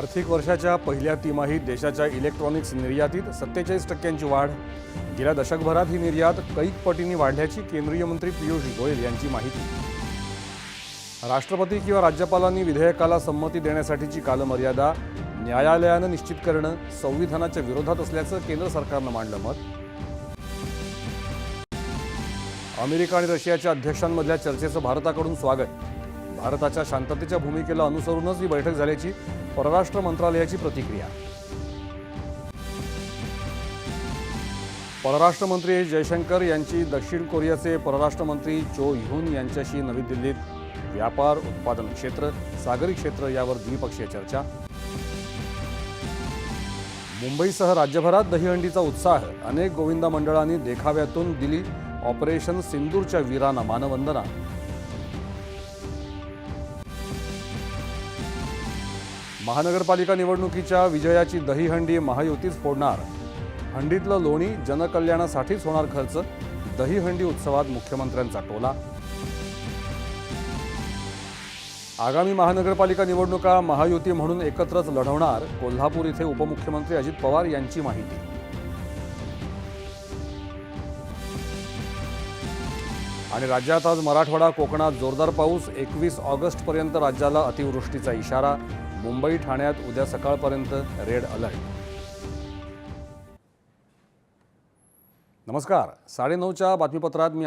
आर्थिक वर्षाच्या पहिल्या तिमाहीत देशाच्या इलेक्ट्रॉनिक्स निर्यातीत सत्तेचाळीस टक्क्यांची वाढ. गेल्या दशकभरात ही निर्यात कैक पटींनी वाढल्याची केंद्रीय मंत्री पियुष गोयल यांची माहिती. राष्ट्रपती किंवा राज्यपालांनी विधेयकाला संमती देण्यासाठीची कालमर्यादा न्यायालयानं निश्चित करणं संविधानाच्या विरोधात असल्याचं केंद्र सरकारनं मांडलं मत. अमेरिका आणि रशियाच्या अध्यक्षांमधल्या चर्चेचं भारताकडून स्वागत. भारताच्या शांततेच्या भूमिकेला अनुसरूनच ही बैठक झाल्याची परराष्ट्र मंत्रालयाची प्रतिक्रिया. परराष्ट्र मंत्री जयशंकर यांची दक्षिण कोरियाचे परराष्ट्र मंत्री चो ह्युन यांच्याशी नवी दिल्लीत व्यापार उत्पादन क्षेत्र सागरी क्षेत्र यावर द्विपक्षीय चर्चा. मुंबईसह राज्यभरात दहीहंडीचा उत्साह अनेक गोविंदा मंडळांनी देखाव्यातून दिली ऑपरेशन सिंदूरच्या वीरांना मानवंदना. महानगरपालिका निवडणुकीच्या विजयाची दहीहंडी महायुतीच फोडणार. हंडीतलं लोणी जनकल्याणासाठीच होणार खर्च दहीहंडी उत्सवात मुख्यमंत्र्यांचा टोला. आगामी महानगरपालिका निवडणुका महायुती म्हणून एकत्रच लढवणार कोल्हापूर इथे उपमुख्यमंत्री अजित पवार यांची माहिती. आणि राज्यात आज मराठवाडा कोकणात जोरदार पाऊस एकवीस ऑगस्टपर्यंत राज्याला अतिवृष्टीचा इशारा मुंबई ठाण्यात उद्या सकाळपर्यंत रेड अलर्ट. नमस्कार साडेनऊच्या बातमीपत्रात मी